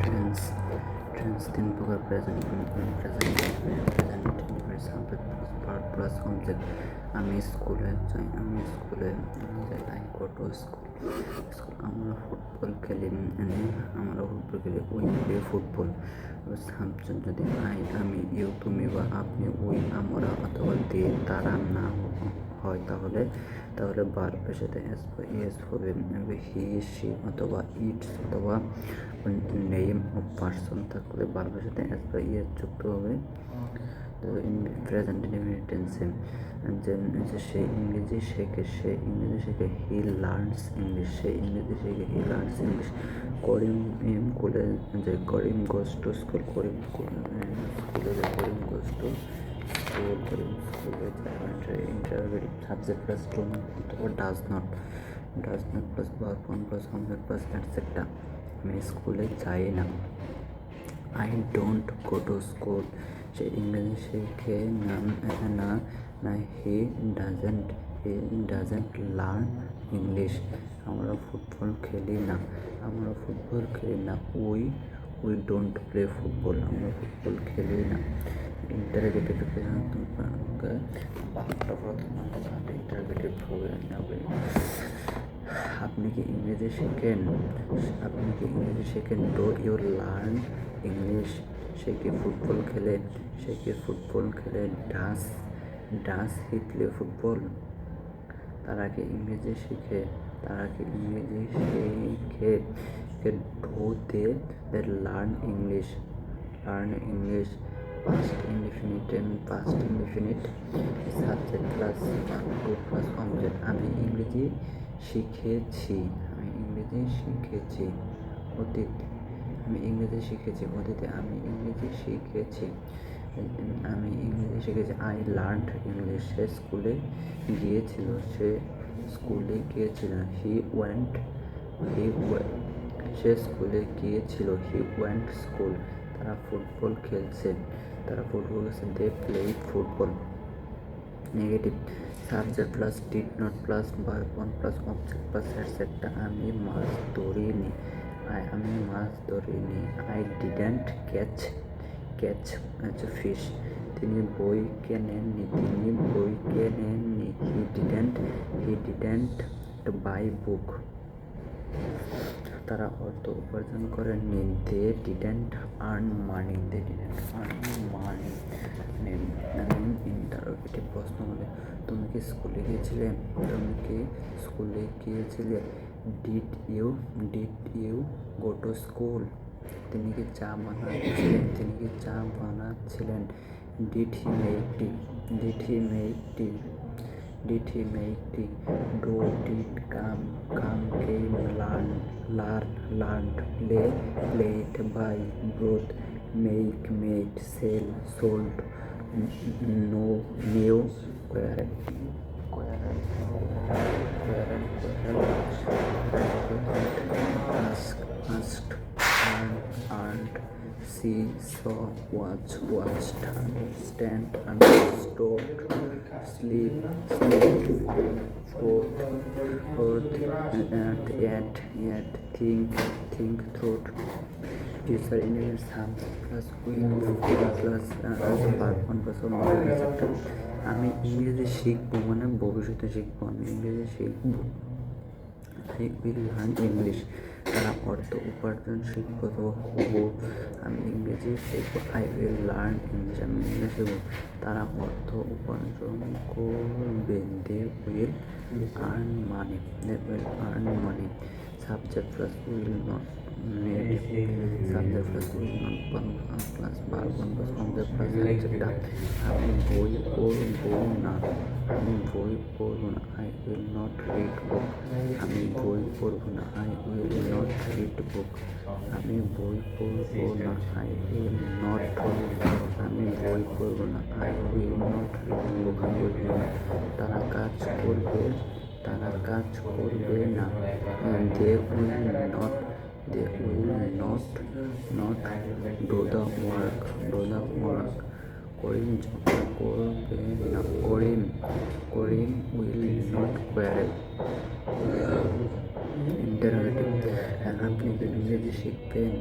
Trench tense তিন প্রকার present present present subject part plus complex আমি স্কুলে যাই আমি স্কুলে যাই আই গো স্কুল স্কুল আমরা ফুটবল খেলি মানে আমরা ফুটবল খেলি উই প্লে ফুটবল সাবজেক্ট যদি আই আমি ইউ তুমি বা আপনি উই আমরা অথবা দে তারা না হয় তাহলে তাহলে বার সাথে এস ইয়েস হবে হি সি অথবা ইটস অথবা নেম অফ পার্সন থাকলে বারবার সাথে এস বা ইয়েস যুক্ত হবে তো প্রেজেন্ট টেন্সে যে সে ইংরেজি শেখে, সে ইংরেজি শেখে হি লার্নস ইংলিশ সে ইংরেজি শেখে হি লার্নস ইংলিশ করিম, এম স্কুলে যে করিম গোস টু স্কুল, করিম স্কুলে যে করিম গোস টু স্কুল, করিম স্কুলে ইন্টারভিউ সাবজেক্ট প্লাস টু অথবা does not does not plus verb one plus complex plus etcetera আমি স্কুলে যাই না। I don't go to school সে ইংরেজি শেখে না না he doesn't he doesn't learn English. আমরা ফুটবল খেলি না। আমরা ফুটবল খেলি না। We we don't play football. আমরা ফুটবল খেলি না। ইন্টারগেটিভ বাক্যটা প্রথম ইন্টারগেটিভ আপনি কি ইংরেজি শেখেন? আপনি কি ইংরেজি শেখেন? ডো ইউ লার্ন ইংলিশ সে কি ফুটবল খেলে সে কি ফুটবল খেলে ডান্স ডান্স প্লে ফুটবল। তারা কি ইংরেজি শিখে, তারা কি ইংরেজি শিখে কে do they learn English learn English past indefinite and past indefinite, subject plus two plus object আমি ইংরেজি শিখেছি, আমি ইংরেজি শিখেছি। অতীত আমি ইংরেজি শিখেছি, অতীতে আমি ইংরেজি শিখেছি, আমি ইংরেজি শিখেছি। আই লার্ন ইংলিশ সে স্কুলে গিয়েছিল, সে স্কুলে গিয়েছিল। হি ওয়েন্ট হি সে স্কুলে গিয়েছিল। হি ওয়েন্ট স্কুল তারা ফুটবল খেলছে, তারা ফুটবল খেলছে। They play football negative subject plus did not plus verb one plus object plus etcetera আমি মাছ ধরিনি। আমি মাছ ধরিনি আই ডিডেন্ট ক্যাচ ক্যাচ হচ্ছে ফিশ তিনি বই কেনেননি তিনি বই কেনেননি he didn't he didn't buy book তারা অর্থ উপার্জন করেননি they didn't earn money they didn't earn money interrogative প্রশ্ন বলে তুমি কি স্কুলে গিয়েছিলে? তুমি কি স্কুলে গিয়েছিলে? Did you did you go to school তিনি কি চা বানাচ্ছিলেন তিনি কি চা বানাচ্ছিলেন did he make tea did he make tea did he make the do did come come came learn learn learned play played buy brought make made sell sold know knew where asked, asked and, and see, saw watch, watched and stand sleep, sleep, forth, forth, and yet, yet think, think through. Teacher in some plus queen plus uh, one. আমি ইংরেজি শিখব মানে ভবিষ্যতে শিখব, আমি ইংরেজি শিখব। I will learn English তারা অর্থ উপার্জন শিখব তো হব, আমি ইংরেজি শিখব আই উইল লার্ন ইংলিশ আমি ইংলিশ শিখব। তারা অর্থ উপার্জন করবে they will earn money they will earn money subject plus will not subject plus not plus verb one plus plus adjective আমি বই পড়ব না আমি বই পড়ব না I will not read book আমি বই পড়ব না I will not read book আমি বই পড়ব না আই উইল নট আমি বই পড়ব না I will not read book আমি পড়ব না তারা কাজ করবে তারা কাজ করবে না they will not they will not not do the work do the work Karim ঝগড়া করবে না Karim Karim will not quarrel interrogative আপনি কি ইংরেজি শিখবেন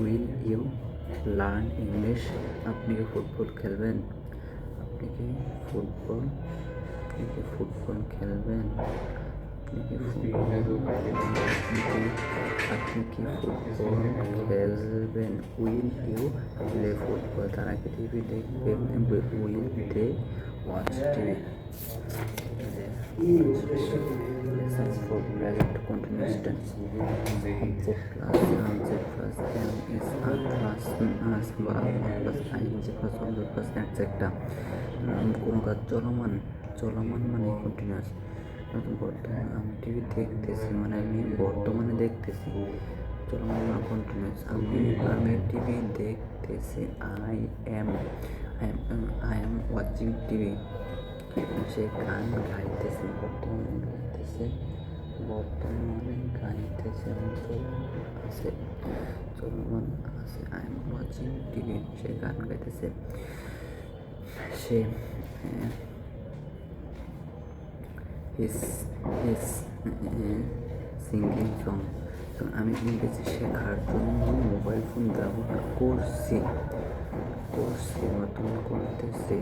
উইল ইউ লার্ন ইংলিশ আপনি কি ফুটবল খেলবেন আপনি কি ফুটবল আপনি কি ফুটবল খেলবেন আপনি কি ফুটবল খেলবেন উইল ইউ প্লে ফুটবল তারা কি টিভি দেখবে উইল দে ওয়াচ টিভি চলমান মানে কন্টিনিউয়াস বর্তমানে আমি টিভি দেখতেছি মানে আমি বর্তমানে দেখতেছি। চলমান মানে কন্টিনিউয়াস আমি আমি টিভি দেখতেছি I am I am I am watching TV সে গান গাইতেছে, বর্তমানে গাইতেছে বর্তমানে গাইতেছে আছে চলমান আছে আই এম ওয়াচিং টিভি সে গান গাইতেছে, সে হিস হিস সিঙ্গিং সং আমি ইংরেজি শেখার জন্য মোবাইল ফোন ব্যবহার করছি। করছি, নতুন করতেছি।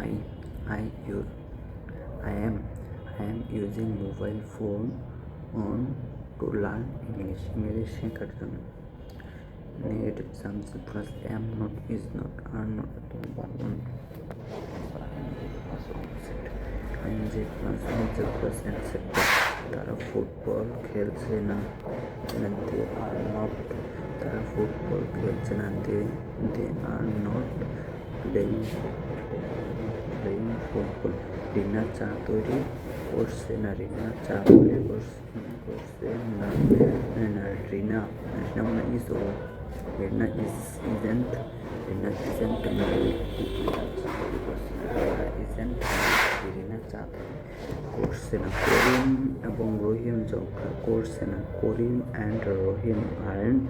I I you I am I am using mobile phone on to learn English ইংরেজি শেখার জন্য। Negative something plus am not is not are not বানান আইনজে প্লাস নিজে প্লাস এটসেট্রা তারা ফুটবল খেলছে না দে আর নট তারা ফুটবল খেলছে না they they are not playing playing football. Rina চা তৈরি করছে না, রিনা চা তৈরি করছে করছে না না রিনা রিনা মানে is O Rina is isn't Rina isn't isn't Rina চা করছে না করিম এবং রহিম ঝগড়া করছে না Karim and Rahim aren't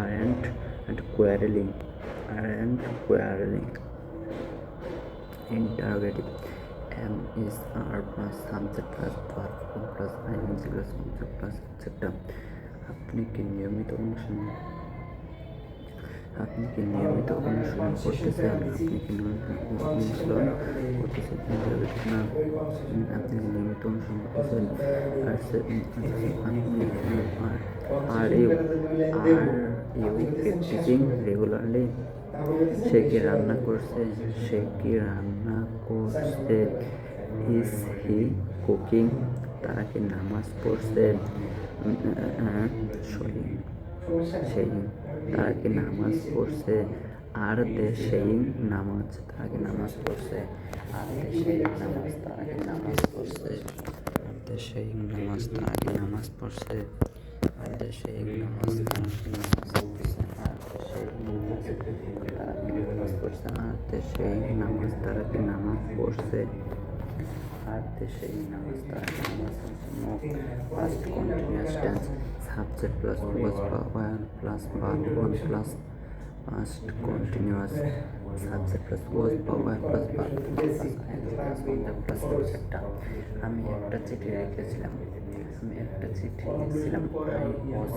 aren't and quarrelling aren't quarrelling is r plus subject plus verb form plus ing plus object plus etc আপনি কি নিয়মিত অনুসরণ আপনি কি নিয়মিত অনুসরণ করতেছেন আপনি কি অনুসরণ করতেছেন? interrogative না, আপনি কি নিয়মিত অনুসরণ করতেছেন। আর আপনি আর আর ইউ রেগুলারলি সে কি রান্না করছে? সে কি রান্না করছে? ইজ হি কুকিং তারা কি নামাজ পড়ছে? সেই তারা কি নামাজ পড়ছে, আর দে সেই নামাজ তারা নামাজ পড়ছে, আর দে সেই নামাজ তারা নামাজ পড়ছে, আর দে সেই নামাজ তারা নামাজ পড়ছে, আর দে সেই নামাজ তারা নামাজ পড়ছে, আর দে সেই নামাজ তারা নামাজ পড়ছে, আর দে সেই নামাজ তারা কি নামাজ পড়ছে। আর দে সেই নামাজ first continuous tense subject plus was one plus verb one plus past continuous subject plus was power plus verb plus plus plus etc আমি একটা চিঠি লিখেছিলাম আমি একটা চিঠি লিখেছিলাম I was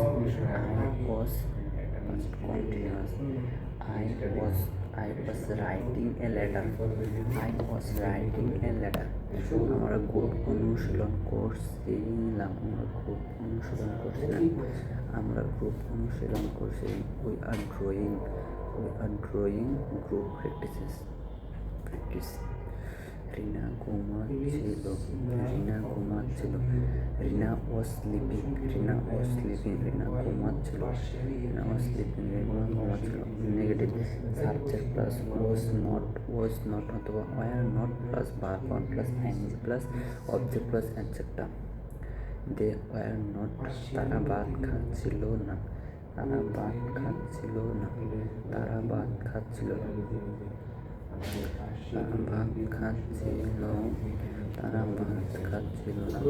I was past continuous, I I was writing a letter. I was writing a letter. আমরা group অনুশীলন করছিলাম, আমরা গ্রুপ অনুশীলন করছিলাম। আমরা গ্রুপ অনুশীলন করছিলাম। We are drawing we are drawing group practices practice Rina ঘুমাচ্ছিল রিনা ঘুমাচ্ছিল Rina was sleeping Rina was sleeping Rina ঘুমাচ্ছিল রিনা ওয়াজ স্লিপিং রিনা ঘুমাচ্ছিল negative subject plus was not was not অথবা were not plus bar one plus ING plus object plus etcetera they were not তারা ভাত খাচ্ছিল না। তারা ভাত খাচ্ছিল না। তারা ভাত খাচ্ছিল না। ভাত খাচ্ছিল তারা ভাত খাচ্ছিল না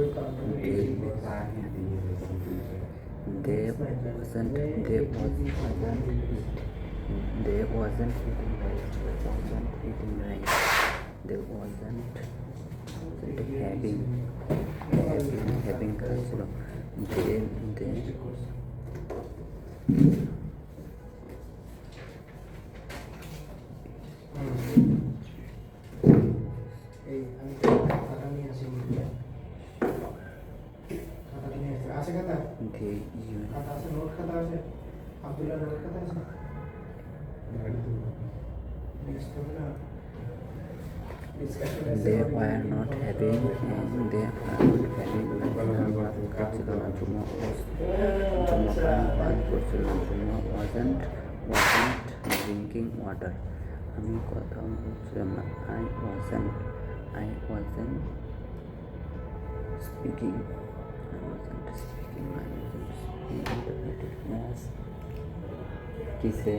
দে wasn't they wasn't they wasn't eating rice they wasn't eating rice they wasn't wasn't having having having খাচ্ছিল they they আছে নোট খাতা আছে আব্দুল্লাহ নোট খাতা আছে Next হবে না Discussion আছে they হবে। were not having and they are not having খাবার খাচ্ছিল না জুমা was জুমা পান পান করছিল না জুমা wasn't wasn't drinking water আমি কথা বলছিলাম না I wasn't I wasn't speaking I wasn't किसे